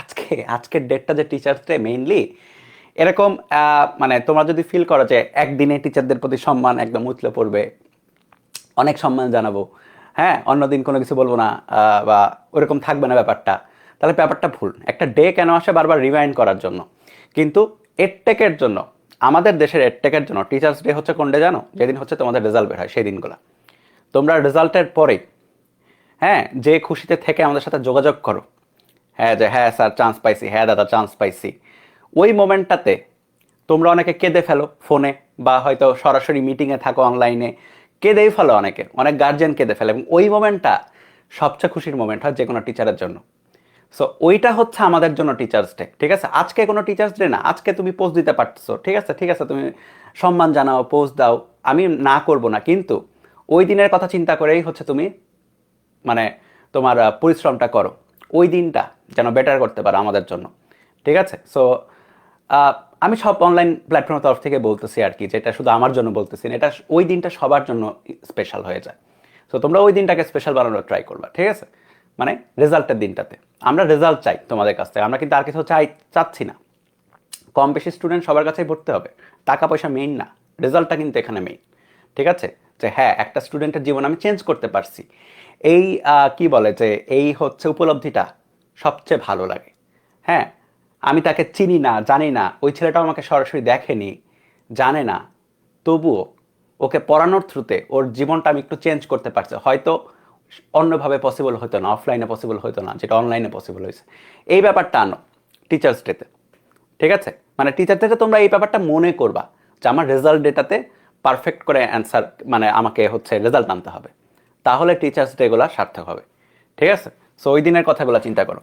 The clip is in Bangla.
আজকে, আজকের ডেটটা যে টিচার্স ডে মেইনলি এরকম মানে তোমরা যদি ফিল করো যে একদিনে টিচারদের প্রতি সম্মান একদম উতলে পড়বে, অনেক সম্মান জানাব। হ্যাঁ অন্যদিন কোনো কিছু বলব না বা ওরকম থাকবে না ব্যাপারটা। তাহলে ব্যাপারটা ভুল। একটা ডে কেন আসে বারবার রিমাইন্ড করার জন্য? কিন্তু এডটেকের জন্য, আমাদের দেশের এডটেকের জন্য টিচার্স ডে হচ্ছে কোন ডে জানো? যেদিন হচ্ছে তোমাদের রেজাল্ট বের হয়, সেই দিনগুলো। তোমরা রেজাল্টের পরেই হ্যাঁ যে খুশিতে থেকে আমাদের সাথে যোগাযোগ করো হ্যাঁ যে হ্যাঁ স্যার চান্স পাইছি হ্যাঁ দাদা চান্স পাইছি ওই মোমেন্টটাতে তোমরা অনেকে কেঁদে ফেলো ফোনে বা হয়তো সরাসরি মিটিংয়ে থাকো অনলাইনে কেঁদেই ফেলো অনেকে। অনেক গার্জেন কেঁদে ফেলে এবং ওই মোমেন্টটা সবচেয়ে খুশির মোমেন্ট হয় যে কোনো টিচারের জন্য। সো ওইটা হচ্ছে আমাদের জন্য টিচার্স ডে ঠিক আছে? আজকে কোনো টিচার্স ডে না, আজকে তুমি পোস্ট দিতে পারছ ঠিক আছে? ঠিক আছে, তুমি সম্মান জানাও পোস্ট দাও। আমি না করব না, কিন্তু ওই দিনের কথা চিন্তা করেই হচ্ছে তুমি মানে তোমার পরিশ্রমটা করো। ওই দিনটা যেন বেটার করতে পারো আমাদের জন্য। ঠিক আছে? সো আমি সব অনলাইন প্ল্যাটফর্মের তরফ থেকে বলতেছি আর কি যেটা শুধু আমার জন্য বলতেছি না, এটা ওই দিনটা সবার জন্য স্পেশাল হয়ে যায়। সো তোমরা ওই দিনটাকে স্পেশাল বানানোর ট্রাই করবা, ঠিক আছে? মানে রেজাল্টের দিনটাতে। আমরা রেজাল্ট চাই তোমাদের কাছ থেকে, আমরা কিন্তু আর কিছু চাই, চাচ্ছি না। কম বেশি স্টুডেন্ট সবার কাছেই ভর্তি হবে, টাকা পয়সা মেইন না রেজাল্টটা কিন্তু এখানে মেইন ঠিক আছে? যে হ্যাঁ একটা স্টুডেন্টের জীবন আমি চেঞ্জ করতে পারছি। এই কি বলে যে এই হচ্ছে উপলব্ধিটা সবচেয়ে ভালো লাগে। হ্যাঁ আমি তাকে চিনি না, জানি না, ওই ছেলেটাও আমাকে সরাসরি দেখেনি, জানে না। তবুও ওকে পড়ানোর থ্রুতে ওর জীবনটা আমি একটু চেঞ্জ করতে পারছি। হয়তো অন্যভাবে পসিবল হতো না অফলাইনে পসিবল হতো না, যেটা অনলাইনে পসিবল হয়েছে। এই ব্যাপারটা আনো টিচার্স ডেতে ঠিক আছে? মানে টিচার থেকে তোমরা এই ব্যাপারটা মনে করবা যে আমার রেজাল্ট ডেটাতে পারফেক্ট করে অ্যান্সার মানে আমাকে হচ্ছে রেজাল্ট আনতে হবে। তাহলে টিচার্স ডেগুলো সার্থক হবে। ঠিক আছে? সো ওই দিনের কথাগুলো চিন্তা করো।